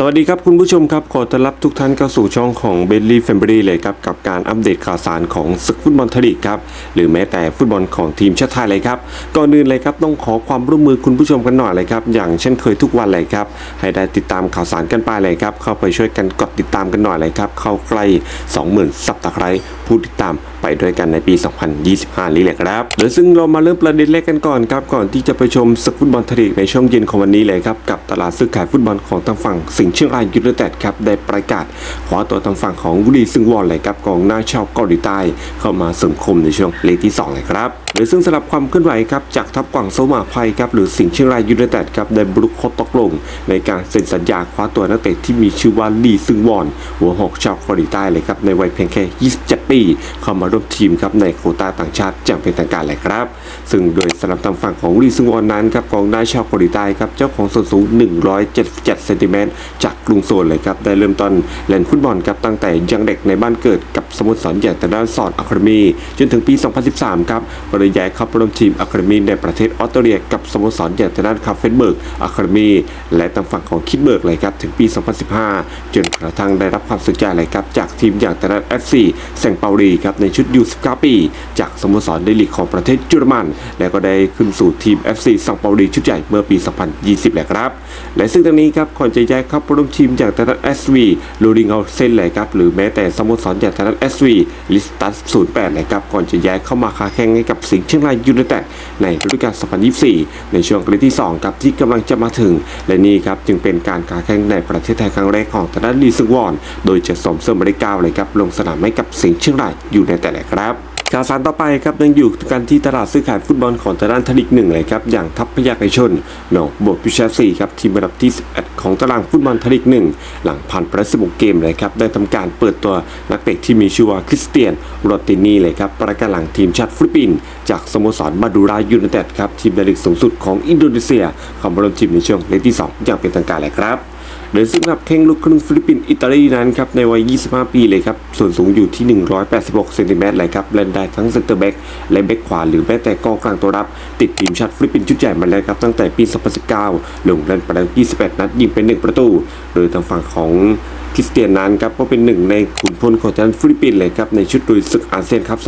สวัสดีครับคุณผู้ชมครับ ขอต้อนรับทุกท่านเข้าสู่ช่องของเบลลี่แฟมิลี่เลยครับ กับการอัปเดตข่าวสารของศึกฟุตบอลทลีกครับ หรือแม้แต่ฟุตบอลของทีมชาติไทยเลยครับก่อนอื่นเลยครับต้องขอความร่วมมือคุณผู้ชมกันหน่อยเลยครับ อย่างเช่นเคยทุกวันเลยครับ ให้ได้ติดตามข่าวสารกันไปเลยครับ เข้าไปช่วยกันกดติดตามกันหน่อยเลยครับ เข้าใกล้ 20,000ซับตะไคร้ผู้ติดตามไปด้วยกันในปี 2025 นี้แหละครับเดี๋ยวซึ่งเรามาเริ่มประเด็นแรกกันก่อนครับก่อนที่จะไปชมศึกฟุตบอลทลีกในช่วงเย็นของวันนี้เลยครับกับตลาดซื้อขายฟุตบอลของทางฝั่งสิงห์เชียงรายยูไนเต็ดครับได้ประกาศขอตัวทางฝั่งของวุลีซึงวอนเลยครับกองหน้าชาวเกาหลีใต้เข้ามาเสริมคมในช่วงเลกที่2เลยครับหรือซึ่งสำหรับความเคลื่อนไหวครับจากทัพกวางโซมาภัยครับหรือสิงห์เชียงรายยูไนเต็ดครับได้บรุกข้อตกลง ในการเซ็นสัญญาคว้าตัวนักเตะที่มีชื่อว่าลีซึงวอน หัวหอกชาวเกาหลีใต้เลยครับในวัยเพียงแค่ 27 ปี เข้ามาร่วมทีมครับในโคต้าต่างชาติอย่างเป็นทางการเลยครับ ซึ่งโดยสำหรับทางฝั่งของลีซึงวอนนั้นครับกองหน้าชาวเกาหลีใต้ครับเจ้าของส่วนสูง 177 เซนติเมตรจากกรุงโซลเลยครับ ได้เริ่มต้นเล่นฟุตบอลครับตั้งแต่ยังเด็กในบ้านเกิดกับสโมสรใหญ่แต่ด้านสอนอะคาเดมีจนถึงปี 2013 ครับก็เลยย้ายเข้าร่วมทีมอะคาเดมีในประเทศออสเตรเลียกับสโมสรใหญ่แต่ด้านคาเฟนเบิร์กอะคาเดมีและทางฝั่งของคิดเบิร์กเลยครับถึงปี 2015 จนกระทั่งได้รับความสนใจเลยครับจากทีมอย่างแต่ด้าน FC แซงเปารีครับในชุดยู19ปี จากสโมสรในลีกของประเทศเยอรมัน และก็ได้ขึ้นสู่ทีม FC ซังเปารีชุดใหญ่เมื่อปี 2020แหละครับ และซึ่งทางนี้ครับก่อนจะย้ายเข้าร่วมทีมอย่างแต่ด้าน SV ลูริงเอาเซนเลยครับหรือแม้แต่สโมสรอย่างแต่ด้าน SV ลิสตัส08เลยครับก่อนจะย้ายเข้ามาค้าแข่งให้กับสิงห์เชียงรายยูไนเต็ดในฤดูกาล 2024 ในช่วงฤดูที่2ครับที่กำลังจะมาถึง และนี่ครับจึงเป็นการค้าแข่งในประเทศไทยครั้งแรกของทางด้านลีซึงวอน โดยจะสมเสริมบริการเลยครับลงสนามให้กับสิงห์เชียงรายยูไนเต็ดเลยครับ ข่าวสารต่อไปครับยังอยู่กันที่ตลาดซื้อขายฟุตบอลของทางด้านทลิกหนึ่งเลยครับอย่างทัพพยาไกชนหนองบวพิชาซีครับทีมระดับที่ 11 ของตารางฟุตบอลทลิกหนึ่งหลังผ่านประสิบเกมเลยครับได้ทำการเปิดตัวนักเตะที่มีชื่อว่าคริสเตียนโรตินีเลยครับประกาศหลังทีมชาติฟิลิปปินส์จากสโมสรมาดูรายูไนเต็ดครับทีมในลีกสูงสุดของอินโดนีเซียเข้ามาร่วมทีมในช่วงเลกที่2อย่างเป็นทางการเลยครับ โดยซึ่งครับแข่งลูกครึ่งฟิลิปปินส์อิตาลีนั้นครับในวัย 25 ปีเลยครับ ส่วนสูงอยู่ที่ 186เซนติเมตรเลยครับเล่นได้ทั้งเซนเตอร์แบ็กและแบ็กขวาหรือแม้แต่กองกลางตัวรับ ติดทีมชาติฟิลิปปินส์ชุดใหญ่มาแล้วครับตั้งแต่ปี 2019 ลงเล่นไปแล้ว 28 นัดยิงไป 1 ประตู โดยทางฝั่งของคริสเตียนนั้นครับก็เป็นหนึ่งในขุนพลของทางฟิลิปปินส์เลยครับในชุดลุยศึกอาเซียนครับ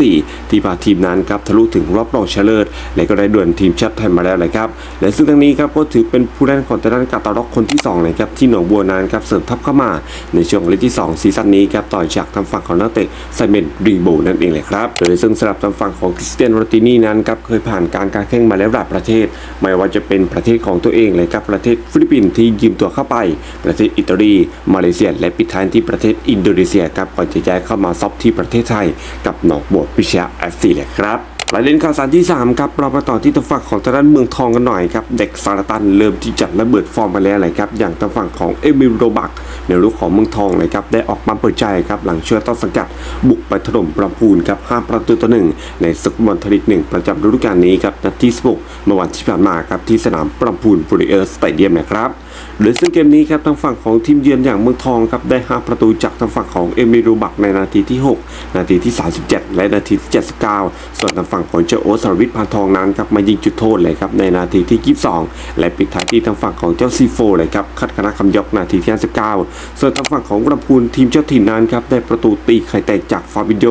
2024 ที่พาทีมนั้นครับทะลุถึงรอบรองชนะเลิศและก็ได้ด่วนทีมชาติไทยมาแล้วเลยครับและซึ่งทั้งนี้ครับก็ถือเป็นผู้เล่นของทางด้านกาตาล็อกคนที่2เลยครับที่หนองบัวนั้นครับเสริมทัพเข้ามาในช่วงฤดูที่ 2 ซีซั่นนี้ครับต่อจากทางฝั่งของนักเตะไซเมนรีโบนั่นเองเลยครับโดยซึ่งสำหรับทางฝั่งของคริสเตียนโรตินีนั้นครับเคยผ่านการการแข่งมาแล้วหลายประเทศ ไม่ว่าจะเป็นประเทศของตัวเองเลยครับประเทศฟิลิปปินส์ที่ยืมตัวเข้าไป ประเทศอิตาลี มาเลเซีย และปิดท้ายที่ประเทศอินโดนีเซียครับก่อนจะย้ายเข้ามาซอบที่ประเทศไทย กับหนองบัวพิชยาเอฟซีเลยครับ ประเด็นข่าวสารที่ 3 ครับเราไปต่อที่ทางฝั่งของทางด้านเมืองทองกันหน่อยครับ เด็กซาร์ตันเริ่มที่จะระเบิดฟอร์มมาแล้วเลยครับ อย่างทางฝั่งของเอมิโรบักในรูปของเมืองทองเลยครับ ได้ออกมาเปิดใจครับ หลังเช่วยต้นสังกัด บุกไปถล่มประพูนครับ5ประตูต่อหนึ่งในศึกบอลทลิกหนึ่งประจำฤดูกาลนี้ครับนัดที่16เมื่อวันที่ผ่านมาครับที่สนามประพูนบริเออร์สเตเดียมนะครับโดยซึ่งเกมนี้ครับทางฝั่งของทีมเยือนอย่างเมืองทองครับได้ 5 ประตูจากทางฝั่งของเอมิรูบักในนาทีที่ 6 นาทีที่ 37 และนาทีที่ 79 ส่วนทางฝั่งของเจ้าโอสรวิทย์พานทองนั้นครับมายิงจุดโทษเลยครับในนาทีที่ 22 และปิดท้ายที่ทางฝั่งของเจ้าซีโฟเลยครับคัดคณะคำยกนาทีที่59ส่วนทางฝั่งของลำพูนทีมเจ้าถิ่นนั้นครับได้ประตูตีไข่แตกจากฟาบิโย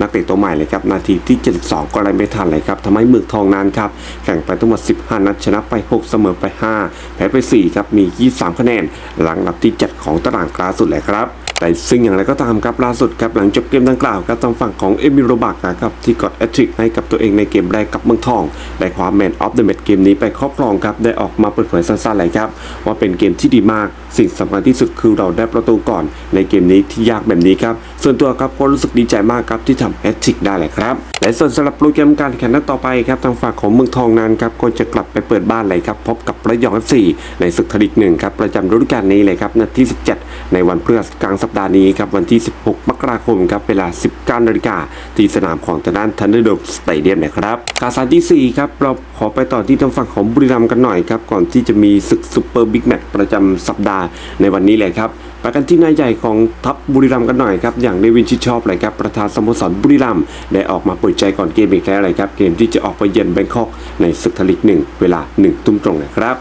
นักเตะตัวใหม่เลยครับนาทีที่ 72 ก็ไล่ไม่ทันเลยครับทำให้เมืองทองนั้นครับแข่งไปทั้งหมด 15 นัดชนะไป 6 เสมอไป 5 แพ้ไป 4 ครับมี 23 คะแนน หลังอันดับที่ 7 ของตารางกราสุดเลยครับ แต่ซึ่งอย่างไรก็ตามครับล่าสุดครับหลังจบเกมดังกล่าวครับทางฝั่งของเอมิโรบักครับที่กดแอตทริกให้กับตัวเองในเกมแรกกับเมืองทอง ได้คว้าแมนออฟเดอะแมตช์เกมนี้ไปครอบครองครับได้ออกมาเปิดเผยสั้นๆเลยครับว่าเป็นเกมที่ดีมาก สิ่งสำคัญที่สุดคือเราได้ประตูก่อน ในเกมนี้ที่ยากแบบนี้ครับส่วนตัวครับก็รู้สึกดีใจมากครับที่ทำแอตทริกได้เลยครับและส่วนสำหรับโปรแกรมการแข่งนัดต่อไปครับทางฝั่งของเมืองทองนั้นครับก็จะกลับไปเปิดบ้านเลยครับพบกับระยอง FC ในศึกทลิกหนึ่งครับประจำฤดูกาลนี้เลยครับนัดที่ 17 ในวันพฤหัสกลางสัปดาห์นี้ครับวันที่ 16 มกราคมครับเวลา 19นาฬิกาที่สนามของทางด้านทันเดอร์โดมสเตเดียมนะครับข่าวสารที่ 4 ครับเราขอไปต่อที่ทางฝั่งของบุรีรัมย์กันหน่อยครับก่อนที่จะมีศึกซูเปอร์บิ๊กแมตช์ประจำสัปดาห์ในวันนี้เลยครับไปกันที่นายใหญ่ของทัพบุรีรัมย์กันหน่อยครับอย่างเนวินชิดชอบเลยครับประธานสโมสรบุรีรัมย์ได้ออกมาเปิดใจก่อนเกมอีกแล้วเลยครับเกมที่จะออกไปเยือนแบงคอกในศึกทลีกหนึ่งเวลา1ทุ่มตรงนะครับ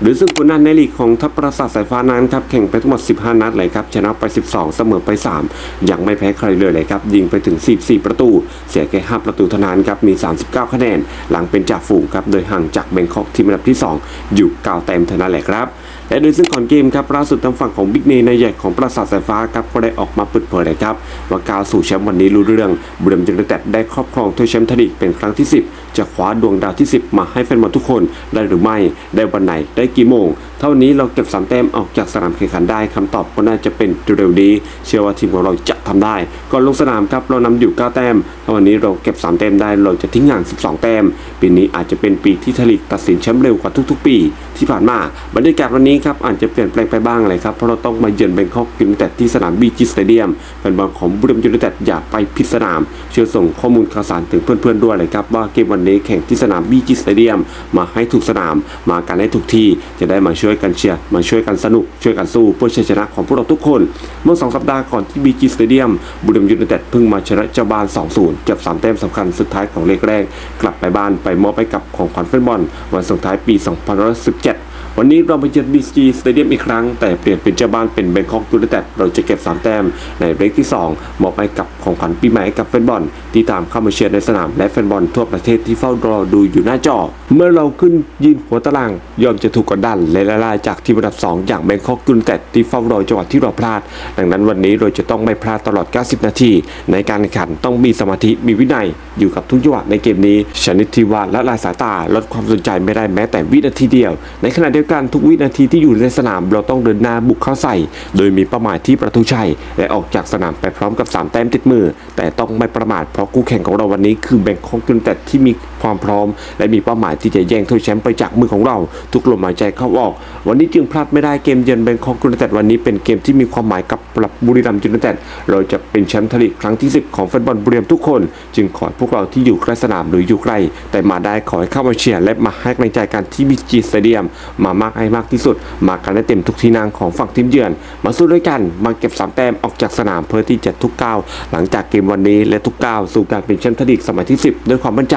หรือซึ่งผลงานในลีกของทัพประสาทสายฟ้านั้นครับแข่งไปทั้งหมด 15 นัดเลยครับชนะไป 12 เสมอไป 3 ยังไม่แพ้ใครเลยเลยครับยิงไปถึง 44 ประตู เสียแค่ 5 ประตูเท่านั้นครับมี 39 คะแนน หลังเป็นจ่าฝูงครับโดยห่างจากแบงคอกทีมอันดับที่ 2 อยู่9แต้มเท่านั้นแหละครับและโดยซึ่งก่อนเกมครับล่าสุดทางฝั่งของบิ๊กเนในใหญ่ของประสาทสายฟ้าครับก็ได้ออกมาเปิดเผยเลยครับว่ากาวสู่แชมป์วันนี้รู้เรื่องบุรีรัมย์ยูไนเต็ดได้ครอบครองถ้วยแชมป์ไทลีกเป็นครั้งที่ 10 จะคว้าดวงดาวที่ 10 มาให้แฟนบอลทุกคนได้หรือไม่ได้วันไหนได้กี่โมง เท่านี้เราเก็บสามแต้มออกจากสนามแข่งขันได้คำตอบก็น่าจะเป็นเร็วๆนี้ เชื่อว่าทีมของเราจะทำได้ ก่อนลงสนามครับเรานำอยู่ 9 แต้มถ้าวันนี้เราเก็บ 3 แต้มได้เราจะทิ้งห่าง 12 แต้ม ปีนี้อาจจะเป็นปีที่ทลีกตัดสินแชมป์เร็วกว่าทุก ๆ ปี ที่ผ่านมาบรรยากาศวันนี้ครับอาจจะเปลี่ยนแปลงไปบ้างเลยครับเพราะเราต้องมาเยือนแบงคอกยูไนเต็ดที่สนามบีจีสเตเดียมแฟนบอลของบุรีรัมย์ยูไนเต็ดอย่าไปผิดสนาม เชื่อส่งข้อมูลข่าวสารถึงเพื่อนๆด้วยเลยครับว่าเกมวันนี้แข่งที่สนามบีจีสเตเดียมมาให้ถูกสนาม มากันให้ถูกที่จะได้มาช่วยกันเชียร์มาช่วยกันสนุกช่วยกันสู้เพื่อชัยชนะของพวกเราทุกคน เมื่อ 2 สัปดาห์ก่อนที่บีจีสเตเดียมบุรีรัมย์ยูไนเต็ดเพิ่งมาชนะเจ้าบ้าน 2-0เก็บ3แต้มสำคัญสุดท้ายของเลกแรก กลับไปบ้านไปมอบให้กับของขวัญแฟนบอลวันส่งท้ายปี 2017 วันนี้เราไปเยือนบีจีสเตเดียมอีกครั้ง แต่เปลี่ยนเป็นเจ้าบ้านเป็นแบงคอกยูไนเต็ดเราจะเก็บ 3 แต้มในเบรกที่ 2 มอบให้กับของขวัญปีใหม่กับแฟนบอล ที่ตามเข้ามาเชียร์ในสนามและแฟนบอลทั่วประเทศที่เฝ้ารอดูอยู่หน้าจอ เมื่อเราขึ้นยืนหัวตาราง ยอมจะถูกกดดันและละลายจากทีมอันดับ 2 อย่างแบงคอกยูไนเต็ดที่เฝ้ารอจังหวะที่เราพลาด ดังนั้นวันนี้เราจะต้องไม่พลาดตลอด 90 นาที ในการแข่งขันต้องมีสมาธิมีวินัย อยู่กับทุกจังหวะในเกมนี้ชนิดที่ว่าละลายสายตาลดความสนใจไม่ได้แม้แต่วินาทีเดียว ในขณะเดียวกันทุกวินาทีที่อยู่ในสนามเราต้องเดินหน้าบุกเข้าใส่ โดยมีเป้าหมายที่ประตูชัย และออกจากสนามไปพร้อมกับ 3 แต้มติดมือ แต่ต้องไม่ประมาทเพราะคู่แข่งของเราวันนี้คือแบงคอกยูนเต็ดที่มีความพร้อม และมีเป้าหมายที่จะแย่งถ้วยแชมป์ไปจากมือของเรา ทุกลมหายใจเข้าออก วันนี้จึงพลาดไม่ได้เกมเยือนแบงคอกยูนเต็ดวันนี้เป็นเกมที่มีความหมายกับปรับบุรีรัมย์ยูนเต็ดเราจะเป็นแชมป์ทลีกครั้งที่ 10 ของแฟนบอลบุรีรัมย์ทุกคน จึงขอพวกเราที่อยู่ใกล้สนามหรืออยู่ไกลแต่มาได้ขอให้เข้ามาเชียร์และมาให้กำลังใจกันที่บีจีสเตเดียมมามากให้มากที่สุด มากันให้เต็มทุกที่นั่งของฝั่งทีมเยือน มาสู้ด้วยกันมาเก็บสามแต้มออกจากสนามเพื่อที่จะทุกก้าวหลังจากเกมวันนี้และทุกก้าวสู่การเป็นแชมป์ทลีกสมัยที่ 10 ด้วยความมั่นใจ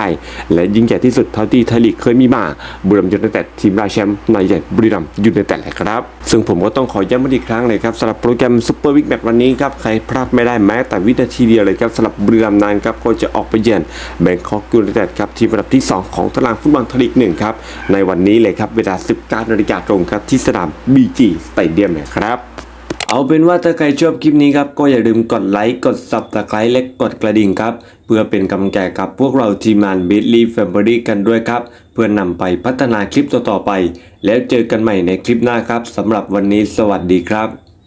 และยิ่งใหญ่ที่สุดเท่าที่ไทยลีกเคยมีมาบุรีรัมย์ยูไนเต็ดทีมราแชมป์นายใหญ่บุรีรัมย์ยูไนเต็ดแหละครับ ซึ่งผมก็ต้องขอย้ำอีกครั้งเลยครับสำหรับโปรแกรมซุปเปอร์วิกแมตช์วันนี้ครับใครพลาดไม่ได้แม้แต่วินาทีเดียวเลยครับสำหรับบุรีรัมย์นั้นครับก็จะออกไปเยือนแบงคอกยูไนเต็ดครับทีมอันดับที่ 2 ของตารางฟุตบอลไทยลีกหนึ่งครับในวันนี้เลยครับเวลา19นาฬิกาตรงครับที่สนาม BG สเตเดียมนะครับเอาเป็นว่าถ้าใครชอบคลิปนี้ครับ ก็อย่าลืมกดไลค์ กด subscribe และกดกระดิ่งครับ เพื่อเป็นกำลังใจกับพวกเราทีมงาน b i t l y Family กันด้วยครับ เพื่อนนำไปพัฒนาคลิปต่อๆไป แล้วเจอกันใหม่ในคลิปหน้าครับสำหรับวันนี้สวัสดีครับ